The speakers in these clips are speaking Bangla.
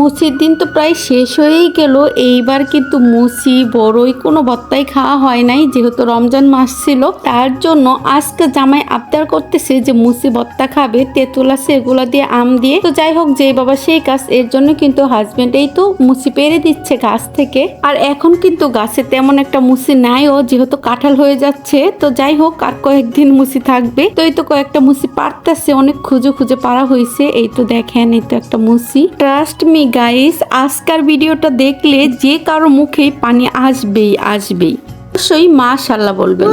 মুসির দিন তো প্রায় শেষ হয়েই গেল। এইবার কিন্তু মুসি, বড়ই কোনো ভত্তাই খাওয়া হয় নাই, যেহেতু রমজান মাস ছিল। তার জন্য আজকে জামাই আবদার করতেছে যে মুসি ভত্তা খাবে, তেঁতুল আছে, এগুলো দিয়ে আম দিয়ে। তো যাই হোক যে বাবা সেই কাজ, এর জন্য কিন্তু হাজবেন্ড এই তো মুসি পেরে দিচ্ছে গাছ থেকে। আর এখন কিন্তু গাছে তেমন একটা মুসি নাইও, যেহেতু কাঁঠাল হয়ে যাচ্ছে। তো যাই হোক, আর কয়েকদিন মুসি থাকবে। তো এই তো কয়েকটা মুসি পারতেছে, অনেক খুঁজে খুঁজে পারা হয়েছে। এই তো দেখেন, এই তো একটা মুসি। ট্রাস্ট মি গাইস আজকার ভিডিওটা দেখলে যে কারও মুখে পানি আসবেই আসবেই। অবশ্যই মাশাল্লাহ বলবেন।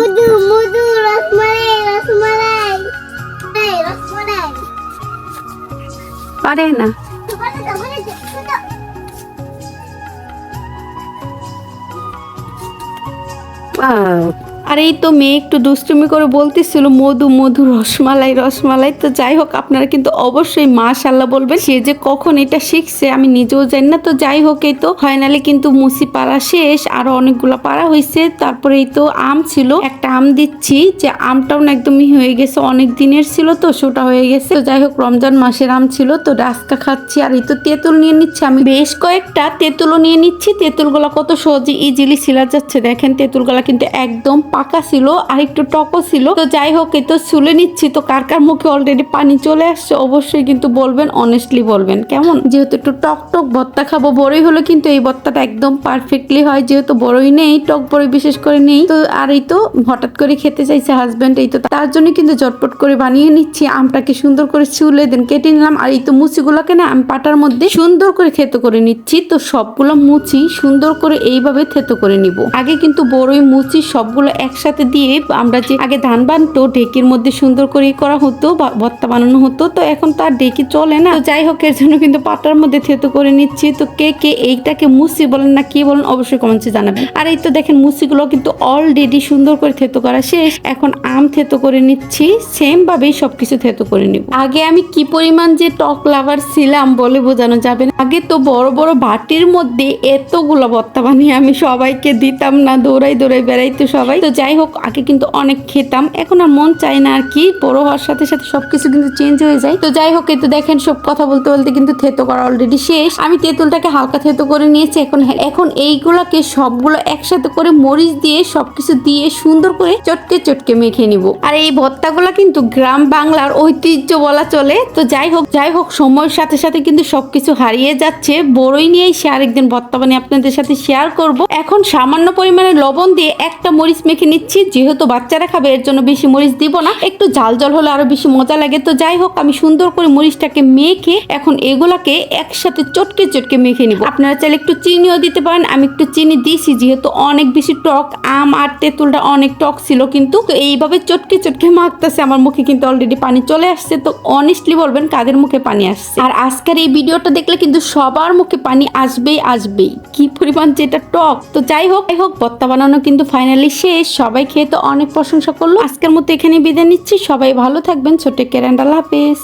রসমালাই পারে না। দাও আর এই তো মেয়ে একটু দুষ্টুমি করে বলতেছিল, মধু মধু, রসমালাই রসমালাই। তো যাই হোক, আপনারা কিন্তু অবশ্যই মাশাল্লাহ বলবেন, সে যে কখন এটা শিখছে, আমি নিজেও জানি না। তো যাই হোক, এই তো ফাইনালি কিন্তু মুসি পাড়া শেষ, আরও অনেকগুলো পাড়া হয়েছে তারপরে এই তো আম ছিল, একটা আম দিচ্ছি, যে আমটাও না একদমই হয়ে গেছে, অনেক দিনের ছিল তো সেটা হয়ে গেছে। তো যাই হোক, রমজান মাসের আম ছিল, তো রাস্কা খাচ্ছি, আর এই তো তেঁতুল নিয়ে নিচ্ছি আমি। বেশ কয়েকটা তেঁতুলও নিয়ে নিচ্ছি তেঁতুল তেঁতুলগুলো কত সহজে ইজিলি ছিলা যাচ্ছে। দেখেন তেঁতুল তেঁতুলগুলা কিন্তু একদম পাকা ছিল, আর একটু টকও ছিল। তো যাই হোক, এই তো শুলে নিচ্ছি। তো কার কার মুখে অলরেডি পানি চলে আসছে, অবশ্যই কিন্তু বলবেন অনেস্টলি বলবেন। কেমন? যেহেতু একটু টক টক ভর্তা খাব, বড়ই হলে কিন্তু এই ভর্তাটা একদম পারফেক্টলি হয়। যেহেতু বড়ই নেই, টক বড়ই বিশেষ করে নেই। তো আর এই তো হঠাৎ করে খেতে চাইছে হাজবেন্ড এই তো তার জন্য কিন্তু চটপট করে বানিয়ে নিচ্ছি। আমটাকে সুন্দর করে চুলে দেন, কেটে নিলাম। আর এই তো মুচিগুলোকে না আমি পাটার মধ্যে সুন্দর করে থেতো করে নিচ্ছি। তো সবগুলো মুচি সুন্দর করে এইভাবে থেতো করে নিব। আগে কিন্তু বড়ই মুচি সবগুলো একসাথে দিয়ে আমরা যে আগে ধান বানতো, ঢেকির মধ্যে সুন্দর করে করা হতো, বা ভর্তা বানানো হতো, তো এখন তো আর ঢেকি চলে না। যাই হোক, এর জন্য কিন্তু পাটার মধ্যে থেতো করে নিচ্ছি। তো কে কে এইটাকে মুসি বলেন না কি বলেন, অবশ্যই কমেন্টে জানাবেন। আর এই তো দেখেন, মুসিগুলো কিন্তু অলরেডি সুন্দর করে থেতো করা শেষ। এখন আম থেতো করে নিচ্ছি সেম ভাবেই সবকিছু থেতো করে নিব। আগে আমি কি পরিমাণ যে টক লাভার ছিলাম বলে বোঝানো যাবে না। আগে তো বড় বড় বাটির মধ্যে এতগুলো ভর্তা বানিয়ে আমি সবাইকে দিতাম না, দৌড়াই দৌড়াই বেড়াইতো সবাই। তো যাই হোক, আগে কিন্তু অনেক খেতাম। এখন আর মন চায় না আর কি, বড় হওয়ার সাথে সাথে সবকিছু কিন্তু চেঞ্জ হয়ে যায়। তো যাই হোক, এই তো দেখেন, সব কথা বলতে বলতে কিন্তু থেতো করা অলরেডি শেষ। আমি তেঁতুলটাকে হালকা থেতো করে নিয়েছি, এখন এখন এইগুলাকে সবগুলো একসাথে করে মরিচ দিয়ে সবকিছু দিয়ে সুন্দর করে চটকে চটকে মেখে নিব। আর এই ভর্তাগুলো কিন্তু গ্রাম বাংলার ঐতিহ্য বলা চলে। তো যাই হোক যাই হোক, সময়ের সাথে সাথে কিন্তু সবকিছু হারিয়ে যাচ্ছে। বড়ই নিয়েই সে আরেকদিন ভর্তা বানিয়ে আপনাদের সাথে শেয়ার করব। এখন সামান্য পরিমাণে লবণ দিয়ে একটা মরিচ মেখে নিচ্ছি, যেহেতু বাচ্চারা খাবে, এর জন্য বেশি মরিচ দিব না। একটু ঝাল জল হলে আরও বেশি মজা লাগে। তো যাই হোক, আমি সুন্দর করে মরিচটাকে মেখে এখন এগুলাকে একসাথে চটকে চটকে মেখে নিব। আপনারা চাইলে একটু চিনিও দিতে পারেন। আমি একটু চিনি দিয়েছি, যেহেতু অনেক বেশি টক, আম আর তেঁতুলটা অনেক টক ছিল কিন্তু। তো এইভাবে চটকে চটকে মাখতেছে, আমার মুখে কিন্তু অলরেডি পানি চলে আসছে। তো অনেস্টলি বলবেন, কাদের মুখে পানি আসছে? আর আজকের এই ভিডিওটা দেখলে কিন্তু সবার মুখে পানি আসবেই আসবেই। কি পরিমাণ যেটা টক। তো যাই হোক যাই হোক ভর্তা বানানো কিন্তু ফাইনালি শেষ। সবাই খেয়ে তো অনেক প্রশংসা করল। আজকের মতো এখানে বিদায় নিচ্ছি। সবাই ভালো থাকবেন। ছোট কেরান্ডাল হাফেজ।